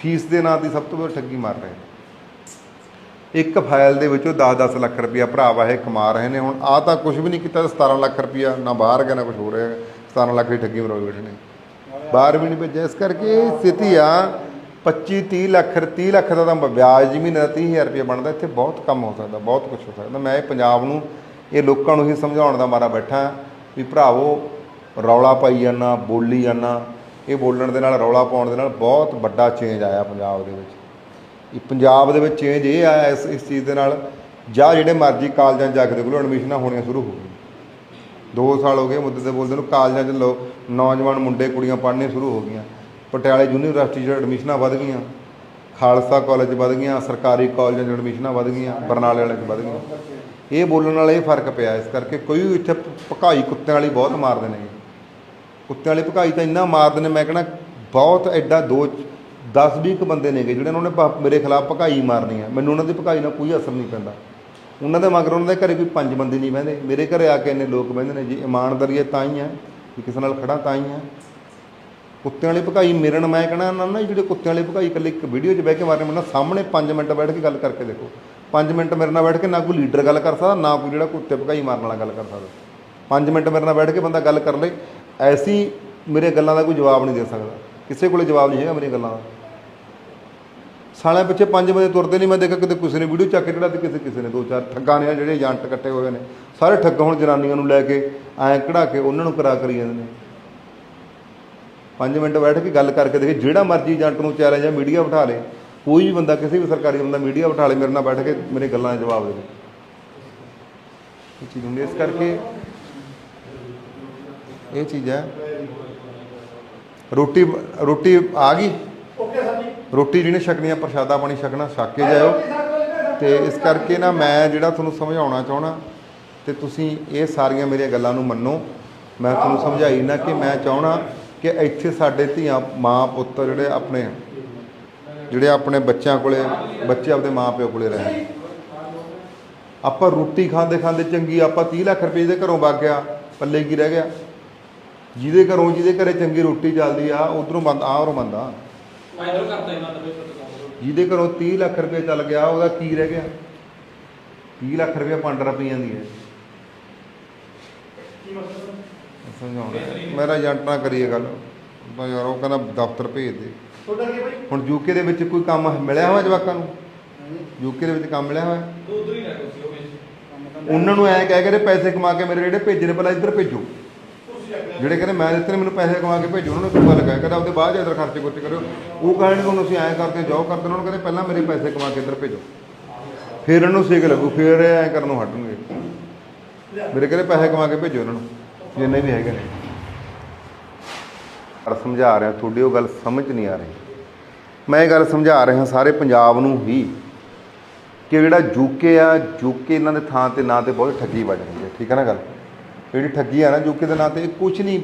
Fees ਦੇ ਨਾਂ ਦੀ ਸਭ ਤੋਂ ਵੱਧ ਠੱਗੀ ਮਾਰ ਰਹੇ ਨੇ। ਇੱਕ ਫਾਈਲ ਦੇ ਵਿੱਚੋਂ 10-10 ਲੱਖ ਰੁਪਇਆ ਭਰਾ ਵਾਹੇ ਕਮਾ ਰਹੇ ਨੇ। ਹੁਣ ਆ ਤਾਂ ਕੁਝ ਵੀ ਨਹੀਂ ਕੀਤਾ 17 ਲੱਖ ਰੁਪਇਆ ਨਾ ਬਾਹਰ ਗਿਆ, ਨਾ ਕੁਝ ਹੋ ਰਿਹਾ 17 ਲੱਖ ਦੀ ਠੱਗੀ ਮਰੋਈ ਬੈਠੇ ਨੇ। ਬਾਹਰ ਵੀ ਨਹੀਂ ਭੇਜਿਆ। ਇਸ ਕਰਕੇ ਸਥਿਤੀ ਆ 25 30 ਲੱਖ 30 ਲੱਖ ਦਾ ਤਾਂ ਵਿਆਜ ਮਹੀਨੇ ਦਾ 30000 ਰੁਪਏ ਬਣਦਾ। ਇੱਥੇ ਬਹੁਤ ਕੰਮ ਹੋ ਸਕਦਾ, ਬਹੁਤ ਕੁਝ ਹੋ ਸਕਦਾ। ਮੈਂ ਇਹ ਪੰਜਾਬ ਨੂੰ, ਇਹ ਲੋਕਾਂ ਨੂੰ ਹੀ ਸਮਝਾਉਣ ਦਾ ਮਾਰਾ ਬੈਠਾ। ਵੀ ਭਰਾਵੋ, ਰੌਲਾ ਪਾਈ ਜਾਂਦਾ ਬੋਲੀ ਜਾਂਦਾ ਇਹ ਬੋਲਣ ਦੇ ਨਾਲ, ਰੌਲਾ ਪਾਉਣ ਦੇ ਨਾਲ ਬਹੁਤ ਵੱਡਾ ਚੇਂਜ ਆਇਆ ਪੰਜਾਬ ਦੇ ਵਿੱਚ। ਇਹ ਪੰਜਾਬ ਦੇ ਵਿੱਚ ਚੇਂਜ ਇਹ ਆਇਆ ਇਸ ਇਸ ਚੀਜ਼ ਦੇ ਨਾਲ, ਜਾਂ ਜਿਹੜੇ ਮਰਜ਼ੀ ਕਾਲਜਾਂ 'ਚ ਜਾ ਕੇ ਦੇਖ ਲਓ ਐਡਮਿਸ਼ਨਾਂ ਹੋਣੀਆਂ ਸ਼ੁਰੂ ਹੋ ਗਈਆਂ। 2 ਸਾਲ ਹੋ ਗਏ ਮੁੱਦੇ ਤੇ ਬੋਲਦੇ ਨੂੰ, ਕਾਲਜਾਂ 'ਚ ਲੋ, ਨੌਜਵਾਨ ਮੁੰਡੇ, ਕੁੜੀਆਂ ਪੜ੍ਹਨੀਆਂ ਸ਼ੁਰੂ ਹੋ ਗਈਆਂ। ਪਟਿਆਲੇ ਯੂਨੀਵਰਸਿਟੀ 'ਚ ਐਡਮਿਸ਼ਨਾਂ ਵੱਧ ਗਈਆਂ। ਖਾਲਸਾ ਕਾਲਜ 'ਚ ਵੱਧ ਗਈਆਂ, ਸਰਕਾਰੀ ਕਾਲਜਾਂ 'ਚ ਐਡਮਿਸ਼ਨਾਂ ਵੱਧ ਗਈਆਂ, ਬਰਨਾਲੇ ਵਾਲੇ 'ਚ ਵੱਧ ਗਈਆਂ। ਇਹ ਬੋਲਣ ਨਾਲ ਇਹ ਫ਼ਰਕ ਪਿਆ, ਇਸ ਕਰਕੇ ਕੋਈ ਵੀ ਇੱਥੇ ਭਕਾਈ ਕੁੱਤਿਆਂ ਵਾਲੀ ਬਹੁਤ ਮਾਰਦੇ ਨੇ। ਕੁੱਤਿਆਂ ਵਾਲੀ ਭਕਾਈ ਤਾਂ ਇੰਨਾ ਮਾਰਦੇ ਨੇ, ਮੈਂ ਕਹਿੰਦਾ ਬਹੁਤ ਐਡਾ ਦੋ 10 20 ਕੁ ਬੰਦੇ ਨੇਗੇ ਜਿਹੜੇ ਉਹਨਾਂ ਨੇ ਭਾ, ਮੇਰੇ ਖਿਲਾਫ ਭਕਾਈ ਮਾਰਨੀ ਹੈ ਮੈਨੂੰ ਉਹਨਾਂ ਦੀ ਭਕਾਈ ਨਾਲ ਕੋਈ ਅਸਰ ਨਹੀਂ ਪੈਂਦਾ। ਉਹਨਾਂ ਦੇ ਮਗਰ ਉਹਨਾਂ ਦੇ ਘਰੇ ਕੋਈ ਪੰਜ ਬੰਦੇ ਨਹੀਂ ਬਹਿੰਦੇ। ਮੇਰੇ ਘਰੇ ਆ ਕੇ ਇੰਨੇ ਲੋਕ ਬਹਿੰਦੇ ਨੇ ਜੀ ਇਮਾਨਦਾਰੀ ਹੈ ਤਾਂ ਹੀ ਹੈ ਵੀ ਕਿਸੇ ਨਾਲ ਖੜਾ ਤਾਂ ਹੀ ਹੈ ਕੁੱਤਿਆਂ ਵਾਲੀ ਭਕਾਈ ਮੇਰੇ ਨਾਲ ਮੈਂ ਕਹਿਣਾ ਨਾ ਨਾ, ਜਿਹੜੇ ਕੁੱਤਿਆਂ ਵਾਲੀ ਭਕਾਈ ਇਕੱਲੇ ਇੱਕ ਵੀਡੀਓ 'ਚ ਬਹਿ ਕੇ ਮਾਰਨੇ, ਮੈਨੂੰ ਸਾਹਮਣੇ 5 ਮਿੰਟ ਬੈਠ ਕੇ ਗੱਲ ਕਰਕੇ ਦੇਖੋ। 5 ਮਿੰਟ ਮੇਰੇ ਨਾਲ ਬੈਠ ਕੇ ਨਾ ਕੋਈ ਲੀਡਰ ਗੱਲ ਕਰ ਸਕਦਾ, ਨਾ ਕੋਈ ਜਿਹੜਾ ਕੁੱਤੇ ਭਕਾਈ ਮਾਰਨ ਵਾਲਾ ਗੱਲ ਕਰ ਸਕਦਾ। 5 ਮਿੰਟ ਮੇਰੇ ਨਾਲ ਬੈਠ ਕੇ ਬੰਦਾ ਗੱਲ ਕਰ ਲੇ। ਐਸੀ ਮੇਰੇ ਗੱਲਾਂ ਦਾ ਕੋਈ ਜਵਾਬ ਨਹੀਂ ਦੇ ਸਕਦਾ। ਕਿਸੇ ਕੋਲੇ ਜਵਾਬ ਨਹੀਂ ਹੈਗਾ ਮੇਰੀਆਂ ਗੱਲਾਂ ਦਾ। ਸਾਲਿਆਂ ਪਿੱਛੇ ਪੰਜ ਬੰਦੇ ਤੁਰਦੇ ਨਹੀਂ, ਮੈਂ ਦੇਖਿਆ ਕਿਤੇ ਕਿਸੇ ਨੇ ਵੀਡੀਓ ਚੱਕ ਕੇ ਜਿਹੜਾ ਤੇ ਕਿਸੇ ਕਿਸੇ ਨੇ ਦੋ ਚਾਰ ਠੱਗਾਂ ਨੇ ਜਿਹੜੇ ਏਜੰਟ ਇਕੱਠੇ ਹੋਏ ਨੇ। ਸਾਰੇ ਠੱਗ ਹੁਣ ਜਨਾਨੀਆਂ ਨੂੰ ਲੈ ਕੇ ਐਂ ਕਢਾ ਕੇ ਉਹਨਾਂ ਨੂੰ ਕਰਾ ਕਰੀ ਜਾਂਦੇ ਨੇ। 5 ਮਿੰਟ ਬੈਠ ਕੇ ਗੱਲ ਕਰਕੇ ਦੇਖੇ, ਜਿਹੜਾ ਮਰਜ਼ੀ ਏਜੰਟ ਨੂੰ ਚੈਲੰਜ ਜਾਂ ਮੀਡੀਆ ਬਿਠਾ ਲੇ, ਕੋਈ ਵੀ ਬੰਦਾ, ਕਿਸੇ ਵੀ ਸਰਕਾਰੀ ਬੰਦਾ ਮੀਡੀਆ ਬਿਠਾ ਲੇ, ਮੇਰੇ ਨਾਲ ਬੈਠ ਕੇ ਮੇਰੇ ਗੱਲਾਂ ਦਾ ਜਵਾਬ ਦੇਵੇ ਇਹ ਚੀਜ਼ ਹੁੰਦੀ ਇਸ ਕਰਕੇ ਇਹ ਚੀਜ਼ ਹੈ। ਰੋਟੀ ਰੋਟੀ ਆ ਗਈ? ਰੋਟੀ ਜਿਹਨੇ ਛਕਣੀ ਆ ਪ੍ਰਸ਼ਾਦਾ ਪਾਣੀ ਛਕਣਾ ਛਕ ਕੇ ਜਾਇਓ। ਤੇ ਇਸ ਕਰਕੇ ਨਾ ਮੈਂ ਜਿਹੜਾ ਤੁਹਾਨੂੰ ਸਮਝਾਉਣਾ ਚਾਹਣਾ ਤੇ ਤੁਸੀਂ ਇਹ ਸਾਰੀਆਂ ਮੇਰੀਆਂ ਗੱਲਾਂ ਨੂੰ ਮੰਨੋ। ਮੈਂ ਤੁਹਾਨੂੰ ਸਮਝਾਈ ਨਾ ਕਿ ਮੈਂ ਚਾਹਣਾ ਕਿ ਇੱਥੇ ਸਾਡੇ ਧੀਆਂ ਮਾਂ ਪੁੱਤ ਜਿਹੜੇ ਆਪਣੇ ਜਿਹੜੇ ਆਪਣੇ ਬੱਚਿਆਂ ਕੋਲੇ ਬੱਚੇ ਆਪਦੇ ਮਾਂ ਪਿਓ ਕੋਲੇ ਰਹਿਣ। ਆਪਾਂ ਰੋਟੀ ਖਾਂਦੇ ਖਾਂਦੇ ਚੰਗੀ ਆਪਾਂ 30 ਲੱਖ ਰੁਪਏ ਦੇ ਘਰੋਂ ਵਗ ਗਿਆ ਪੱਲੇ ਕੀ ਰਹਿ ਗਿਆ? ਜਿਹਦੇ ਘਰੋਂ ਜਿਹਦੇ ਘਰੇ ਚੰਗੀ ਰੋਟੀ ਚੱਲਦੀ ਆ ਉਧਰੋਂ ਬੰਦ ਆ ਉਰੋਂ ਬੰਦਾ ਕਰਦਾ ਹੀ ਮਤਲਬ ਪ੍ਰੋਟੋਕਾਲ ਜਿਹਦੇ ਘਰੋਂ 30 ਲੱਖ ਰੁਪਏ ਚੱਲ ਗਿਆ ਉਹਦਾ ਕੀ ਰਹਿ ਗਿਆ? 30 ਲੱਖ ਰੁਪਏ ਪੰਜ ਰੁਪਈਆਂ ਦੀ ਹੈ ਸਮਝਾਉਣਾ। ਮੇਰਾ ਏਜੰਟ ਨਾਲ ਕਰੀਏ ਗੱਲ। ਤਾਂ ਯਾਰ ਉਹ ਕਹਿੰਦਾ ਦਫ਼ਤਰ ਭੇਜ ਦੇ। ਤੁਹਾਡਾ ਕੀ ਬਾਈ? ਹੁਣ ਯੂਕੇ ਦੇ ਵਿੱਚ ਕੋਈ ਕੰਮ ਮਿਲਿਆ ਹੋਇਆ ਜਵਾਕਾਂ ਨੂੰ? ਯੂਕੇ ਦੇ ਵਿੱਚ ਕੰਮ ਮਿਲਿਆ ਹੋਇਆ? ਉਧਰ ਹੀ ਰਹਿ ਤੁਸੀਂ ਉਹ ਵਿੱਚ। ਉਹਨਾਂ ਨੂੰ ਐਂ ਕਹਿ ਕੇ ਪੈਸੇ ਕਮਾ ਕੇ ਮੇਰੇ ਜਿਹੜੇ ਭੇਜਣੇ ਪਹਿਲਾਂ ਇੱਧਰ ਭੇਜੋ। ਜਿਹੜੇ ਕਹਿੰਦੇ ਮੈਂ ਦਿੱਤੇ ਨੇ ਮੈਨੂੰ ਪੈਸੇ ਕਮਾ ਕੇ ਭੇਜੋ, ਉਹਨਾਂ ਨੂੰ ਕਿਉਂ ਲਗਾਇਆ ਕਹਿੰਦਾ ਉਹਦੇ ਬਾਅਦ ਇਧਰ ਖਰਚੇ ਕੁਰਚੇ ਕਰਿਓ। ਉਹ ਕਹਿਣਗੇ ਉਹਨੂੰ ਅਸੀਂ ਐਂ ਕਰਦੇ, ਜਾਓ ਕਰਦੇ ਉਹਨਾਂ ਨੂੰ ਕਹਿੰਦੇ, ਪਹਿਲਾਂ ਮੇਰੇ ਪੈਸੇ ਕਮਾ ਕੇ ਇੱਧਰ ਭੇਜੋ। ਫਿਰ ਇਹਨੂੰ ਸਿੱਖ ਲੱਗੂ, ਫਿਰ ਐਂ ਕਰਨ ਨੂੰ ਹਟਣਗੇ। ਮੇਰੇ ਕਹਿੰਦੇ, ਪੈਸੇ ਕਮਾ ਕੇ ਭੇਜੋ ਉਹਨਾਂ ਨੂੰ। ਜਿੰਨੇ ਵੀ ਹੈਗੇ ਨੇ। ਪਰ ਸਮਝਾ ਰਿਹਾ, ਤੁਹਾਡੀ ਉਹ ਗੱਲ ਸਮਝ ਨਹੀਂ ਆ ਰਹੀ। ਮੈਂ ਇਹ ਗੱਲ ਸਮਝਾ ਰਿਹਾ ਸਾਰੇ ਪੰਜਾਬ ਨੂੰ ਹੀ ਕਿ ਜਿਹੜਾ ਯੂਕੇ ਆ ਯੂਕੇ ਇਹਨਾਂ ਦੇ ਥਾਂ ਤੇ ਨਾਂ ਤੇ ਬਹੁਤ ਠੱਗੀ ਵੱਜ ਰਹੀ ਹੈ। ਠੀਕ ਹੈ ਨਾ ਗੱਲ? ਜਿਹੜੀ ਠੱਗੀ ਆ ਨਾ ਯੂਕੇ ਦੇ ਨਾਂ ਤੇ, ਇਹ ਕੁਝ ਨਹੀਂ।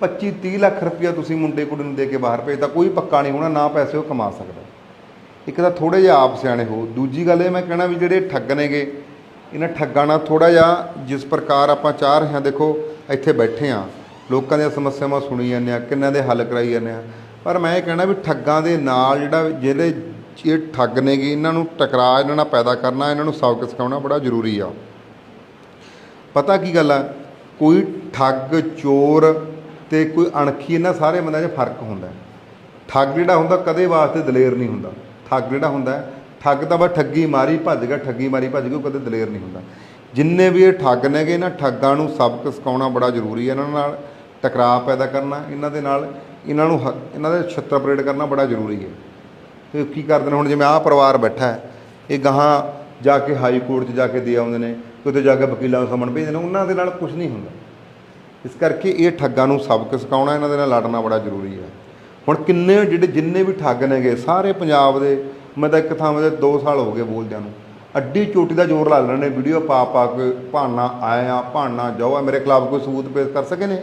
25 30 ਲੱਖ ਰੁਪਇਆ ਤੁਸੀਂ ਮੁੰਡੇ ਕੁੜੀ ਨੂੰ ਦੇ ਕੇ ਬਾਹਰ ਭੇਜਦਾ ਕੋਈ ਪੱਕਾ ਨਹੀਂ ਹੋਣਾ, ਨਾ ਪੈਸੇ ਉਹ ਕਮਾ ਸਕਦਾ। ਇੱਕ ਤਾਂ ਥੋੜੇ ਜਿਹਾ ਆਪ ਸਿਆਣੇ ਹੋ। ਦੂਜੀ ਗੱਲ ਇਹ ਮੈਂ ਕਹਿਣਾ ਵੀ ਜਿਹੜੇ ਠੱਗ ਨੇਗੇ, ਇਹਨਾਂ ਠੱਗਾਂ ਨਾਲ ਥੋੜਾ ਜਿਹਾ ਜਿਸ ਪ੍ਰਕਾਰ ਆਪਾਂ ਚਾਹ ਰਹੇ ਹਾਂ, ਦੇਖੋ, ਇੱਥੇ ਬੈਠੇ ਆ ਲੋਕਾਂ ਦੀਆਂ ਸਮੱਸਿਆਵਾਂ ਸੁਣੀ ਜਾਂਦੇ ਆ ਕਿੰਨਾਂ ਦੇ ਹੱਲ ਕਰਾਈ ਜਾਂਦੇ ਆ ਪਰ ਮੈਂ ਇਹ ਕਹਿਣਾ ਵੀ ਠੱਗਾਂ ਦੇ ਨਾਲ ਜਿਹੜਾ ਜਿਹੜੇ ਇਹ ਠੱਗ ਨੇਗੇ, ਇਹਨਾਂ ਨੂੰ ਟਕਰਾਅ ਇਹਨਾਂ ਨਾਲ ਪੈਦਾ ਕਰਨਾ, ਇਹਨਾਂ ਨੂੰ ਸਬਕ ਸਿਖਾਉਣਾ ਬੜਾ ਜ਼ਰੂਰੀ ਆ। ਪਤਾ ਕੀ ਗੱਲ ਆ? ਕੋਈ ਠੱਗ, ਚੋਰ ਤੇ ਕੋਈ ਅਣਖੀ, ਇਹਨਾਂ ਸਾਰੇ ਬੰਦਿਆਂ 'ਚ ਫ਼ਰਕ ਹੁੰਦਾ ਠੱਗ ਜਿਹੜਾ ਹੁੰਦਾ, ਕਦੇ ਵਾਸਤੇ ਦਲੇਰ ਨਹੀਂ ਹੁੰਦਾ। ਠੱਗ ਜਿਹੜਾ ਹੁੰਦਾ, ਠੱਗ ਤਾਂ ਬਸ ਠੱਗੀ ਮਾਰੀ ਭੱਜ ਗਿਆ, ਠੱਗੀ ਮਾਰੀ ਭੱਜ ਗਿਆ, ਉਹ ਕਦੇ ਦਲੇਰ ਨਹੀਂ ਹੁੰਦਾ। ਜਿੰਨੇ ਵੀ ਇਹ ਠੱਗ ਨੇਗੇ ਇਹਨਾਂ ਠੱਗਾਂ ਨੂੰ ਸਬਕ ਸਿਖਾਉਣਾ ਬੜਾ ਜ਼ਰੂਰੀ ਹੈ, ਇਹਨਾਂ ਨਾਲ ਟਕਰਾਅ ਪੈਦਾ ਕਰਨਾ, ਇਹਨਾਂ ਦੇ ਨਾਲ ਇਹਨਾਂ ਨੂੰ ਹ- ਇਹਨਾਂ ਦੇ ਛੱਤਰ ਪਰੇਡ ਕਰਨਾ ਬੜਾ ਜ਼ਰੂਰੀ ਹੈ। ਤੇ ਕੀ ਕਰਦੇ ਨੇ, ਹੁਣ ਜਿਵੇਂ ਆਹ ਪਰਿਵਾਰ ਬੈਠਾ ਹੈ, ਇਹ ਗਾਹਾਂ ਜਾ ਕੇ ਹਾਈ ਕੋਰਟ 'ਚ ਜਾ ਕੇ ਦੇ ਆਉਂਦੇ ਨੇ ਕਿਤੇ ਜਾ ਕੇ ਵਕੀਲਾਂ ਨੂੰ ਸਮਨ ਭੇਜਦੇ ਨੇ ਉਹਨਾਂ ਦੇ ਨਾਲ ਕੁਝ ਨਹੀਂ ਹੁੰਦਾ। ਇਸ ਕਰਕੇ ਇਹ ਠੱਗਾਂ ਨੂੰ ਸਬਕ ਸਿਖਾਉਣਾ, ਇਹਨਾਂ ਦੇ ਨਾਲ ਲੜਨਾ ਬੜਾ ਜ਼ਰੂਰੀ ਹੈ। ਹੁਣ ਕਿੰਨੇ ਜਿਹੜੇ ਜਿੰਨੇ ਵੀ ਠੱਗ ਨੇਗੇ, ਸਾਰੇ ਪੰਜਾਬ ਦੇ, ਮੈਂ ਤਾਂ ਇੱਕ ਥਾਂ 'ਤੇ 2 ਸਾਲ ਹੋ ਗਏ ਬੋਲਦਿਆਂ ਨੂੰ। ਅੱਡੀ ਚੋਟੀ ਦਾ ਜ਼ੋਰ ਲਾ ਲੈਣੇ ਵੀਡੀਓ ਪਾ ਪਾ ਕੇ, ਭਾਣਾ ਆਇਆ ਆ ਭਾਣਾ ਜਾਓ ਮੇਰੇ ਖਿਲਾਫ ਕੋਈ ਸਬੂਤ ਪੇਸ਼ ਕਰ ਸਕੇ ਨੇ?